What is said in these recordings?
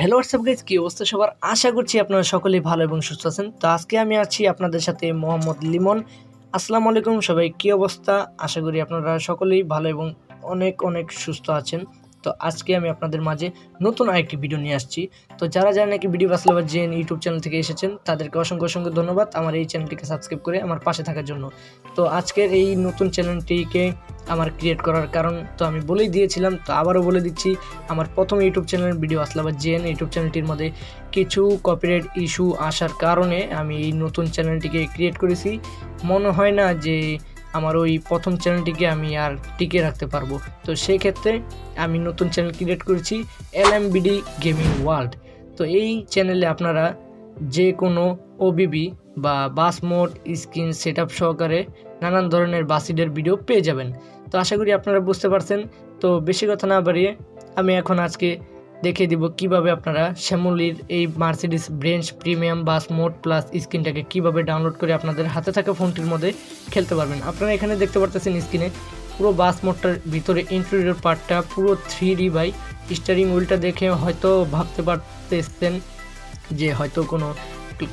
Hello WhatsApp guys কী অবস্থা সবার? আশা করছি আপনারা সকলেই ভালো এবং সুস্থ আছেন। তো আজকে আমি আছি আপনাদের সাথে মোহাম্মদ লিমন। আসসালামু আলাইকুম সবাই, কী অবস্থা? আশা করি আপনারা সকলেই ভালো এবং অনেক অনেক সুস্থ আছেন। তো আজকে আমি আপনাদের মাঝে নতুন আরেকটি ভিডিও নিয়ে আসছি। তো যারা যারা নাকি video bus lover zone YouTube channel থেকে এসেছেন, তাদেরকে অসংখ্য অসংখ্য ধন্যবাদ। আমার এই চ্যানেলটিকে সাবস্ক্রাইব করে আমার পাশে থাকার জন্য। তো আজকের এই নতুন চ্যানেলটিকে আমার ক্রিয়েট করার কারণ তো আমি বলেই দিয়েছিলাম, তো আবারও বলে দিচ্ছি, আমার প্রথম ইউটিউব চ্যানেলের ভিডিও আসলাবার জেন ইউটিউব চ্যানেলটির মধ্যে কিছু কপিরাইট ইস্যু আসার কারণে আমি এই নতুন চ্যানেলটিকে ক্রিয়েট করেছি। মনে হয় না যে আমার ওই প্রথম চ্যানেলটিকে আমি আর টিকে রাখতে পারব। তো সেই ক্ষেত্রে আমি নতুন চ্যানেল ক্রিয়েট করেছি L M BD gaming world তো এই চ্যানেলে আপনারা যে কোনো ওবিবি বা bus mod screen set up সহকারে নানান ধরনের বাসিডের ভিডিও পেয়ে যাবেন। তো আশা করি আপনারা বুঝতে পারছেন। তো বেশি কথা না বাড়িয়ে আমি এখন আজকে দেখিয়ে দিব কীভাবে আপনারা শ্যামলির এই Mercedes Benz premium bus mod plus স্ক্রিনটাকে কীভাবে ডাউনলোড করে আপনাদের হাতে থাকা ফোনটির মধ্যে খেলতে পারবেন। আপনারা এখানে দেখতে পারতেছেন স্ক্রিনে পুরো বাস মোডটার ভিতরে ইন্টেরিয়র পার্টটা পুরো থ্রি ডি বাই স্টারিং হুইলটা দেখে হয়তো ভাবতে পারতেছেন যে হয়তো কোনো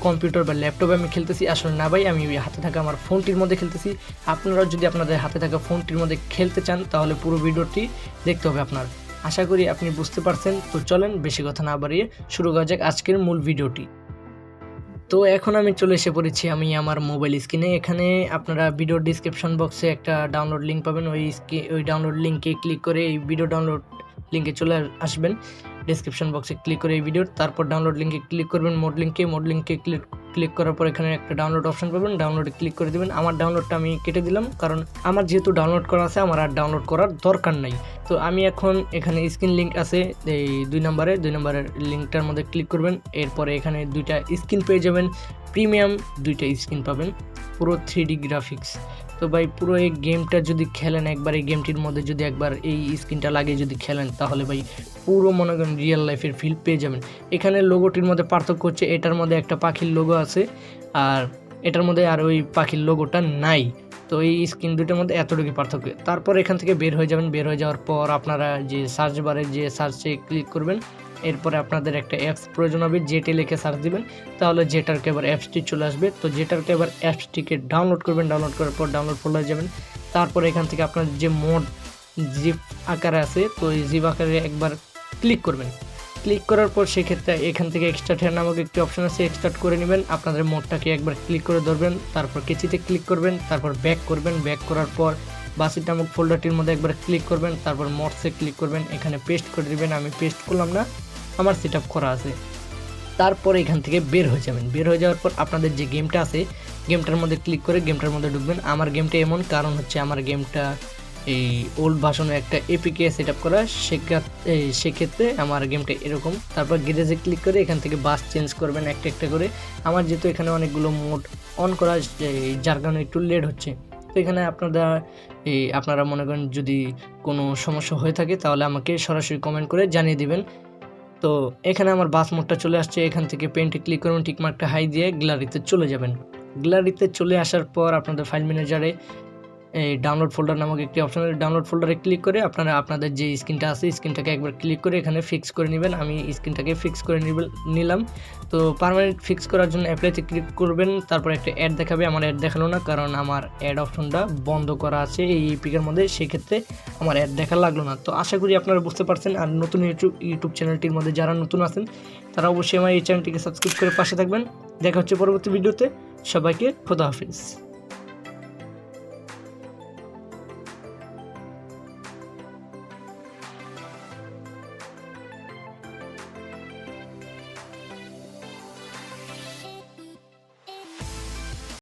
কম্পিউটার বা ল্যাপটপে আমি খেলতেছি। আসলে না ভাই, আমি হাতে থাকা আমার ফোনটির মধ্যে খেলতেছি। আপনারাও যদি আপনাদের হাতে থাকা ফোনটির মধ্যে খেলতে চান, তাহলে পুরো ভিডিওটি দেখতে হবে আপনার। আশা করি আপনি বুঝতে পারছেন। তো চলেন, বেশি কথা না বাড়িয়ে শুরু করা যাক আজকের মূল ভিডিওটি। তো এখন আমি চলে এসে পড়েছি আমি আমার মোবাইল স্ক্রিনে এখানে আপনারা ভিডিও ডিসক্রিপশন বক্সে একটা ডাউনলোড লিঙ্ক পাবেন। ওই ওই ডাউনলোড লিঙ্কে ক্লিক করে এই ভিডিও ডাউনলোড লিঙ্কে চলে আসবেন। ডিসক্রিপশন বক্সে ক্লিক করে এই ভিডিওর তারপর ডাউনলোড লিঙ্কে ক্লিক করবেন মোড লিঙ্কে মোড লিঙ্কে ক্লিক ক্লিক করার পর এখানে একটা ডাউনলোড অপশন পাবেন ডাউনলোডে ক্লিক করে দেবেন। আমার ডাউনলোডটা আমি কেটে দিলাম, কারণ আমার যেহেতু ডাউনলোড করা আছে, আমার আর ডাউনলোড করার দরকার নাই। তো আমি এখন এখানে স্ক্রিন লিঙ্ক আছে, এই দুই নম্বরে, দুই নম্বরের লিঙ্কটার মধ্যে ক্লিক করবেন, এরপরে এখানে দুইটা স্ক্রিন পেয়ে যাবেন প্রিমিয়াম দুইটা স্ক্রিন পাবেন, পুরো থ্রি গ্রাফিক্স তো ভাই, পুরো এই গেমটা যদি খেলেন, একবার এই গেমটির মধ্যে যদি একবার এই স্ক্রিনটা লাগিয়ে যদি খেলেন, তাহলে ভাই পুরো মনে করেন রিয়েল লাইফের ফিল পেয়ে যাবেন। এখানে লোগোটির মধ্যে পার্থক্য হচ্ছে এটার মধ্যে একটা পাখির লোগো আছে আর এটার মধ্যে আর ওই পাখির লোগোটা নাই। তো এই স্ক্রিন দুটোর মধ্যে এতটুকু পার্থক্য। তারপর এখান থেকে বের হয়ে যাবেন। বের হয়ে যাওয়ার পর আপনারা যে সার্চ বারে যে সার্চে ক্লিক করবেন, এরপরে আপনাদের একটা অ্যাপস প্রয়োজন হবে, যেটি লিখে সার্চ দিবেন। তাহলে যেটারকে এবার অ্যাপসটি চলে আসবে। তো যেটারকে এবার অ্যাপসটিকে ডাউনলোড করবেন ডাউনলোড করার পর ডাউনলোড ফোল্ডারে যাবেন। তারপর এখান থেকে আপনার যে মোড জিপ আকারে আছে, তো এই জিপ আকারে একবার ক্লিক করবেন। ক্লিক করার পর সেক্ষেত্রে এখান থেকে এক্সট্রাট হেয়ার নামক একটি অপশন আছে এক্সট্রাট করে নেবেন। আপনাদের মোডটাকে একবার ক্লিক করে ধরবেন, তারপর কেচিতে ক্লিক করবেন, তারপর ব্যাক করবেন। ব্যাক করার পর বাসিট নামক ফোল্ডারটির মধ্যে একবার ক্লিক করবেন, তারপর মোডসে ক্লিক করবেন। এখানে পেস্ট করে দেবেন, আমি পেস্ট করলাম না, আমার সেট করা আছে। তারপর এখান থেকে বের হয়ে যাবেন। বের হয়ে যাওয়ার পর আপনাদের যে গেমটা আছে গেমটার মধ্যে ক্লিক করে গেমটার মধ্যে ঢুকবেন। আমার গেমটা এমন, কারণ হচ্ছে আমার গেমটা এই ওল্ড ভাষণে একটা এপিকে সেট আপ করা সেক্ষেত্রে আমার গেমটা এরকম। তারপর গ্যারেজে ক্লিক করে এখান থেকে বাস চেঞ্জ করবেন একটা একটা করে। আমার যেহেতু এখানে অনেকগুলো মোড অন করা যার কারণে একটু লেট হচ্ছে। তো এখানে আপনারা এই আপনারা মনে করেন যদি কোনো সমস্যা হয়ে থাকে, তাহলে আমাকে সরাসরি কমেন্ট করে জানিয়ে দিবেন। তো এখানে আমার বাস মোডটা চলে আসছে। এখান থেকে পেন্টে ক্লিক করুন টিকমার্কটা হাই দিয়ে গ্যালারিতে চলে যাবেন। গ্যালারিতে চলে আসার পর আপনাদের ফাইল ম্যানেজারে এই ডাউনলোড ফোল্ডার নামক একটি অপশন ডাউনলোড ফোল্ডারে ক্লিক করে আপনারা, আপনাদের যে স্ক্রিনটা আছে স্ক্রিনটাকে একবার ক্লিক করে এখানে ফিক্স করে নেবেন। আমি স্ক্রিনটাকে ফিক্স করে নিলাম। তো পারমানেন্ট ফিক্স করার জন্য অ্যাপ্লাইতে ক্লিক করবেন। তারপর একটা অ্যাড দেখাবে। আমার অ্যাড দেখাল না, কারণ আমার অ্যাড অপশনটা বন্ধ করা আছে এই ইপিকের মধ্যে। সেক্ষেত্রে আমার অ্যাড দেখা লাগল না। তো আশা করি আপনারা বুঝতে পারছেন। আর নতুন ইউটিউব ইউটিউব চ্যানেলটির মধ্যে যারা নতুন আছেন, তারা অবশ্যই আমার এই চ্যানেলটিকে সাবস্ক্রাইব করে পাশে থাকবেন। দেখা হচ্ছে পরবর্তী ভিডিওতে। সবাইকে খোদা হাফিজ।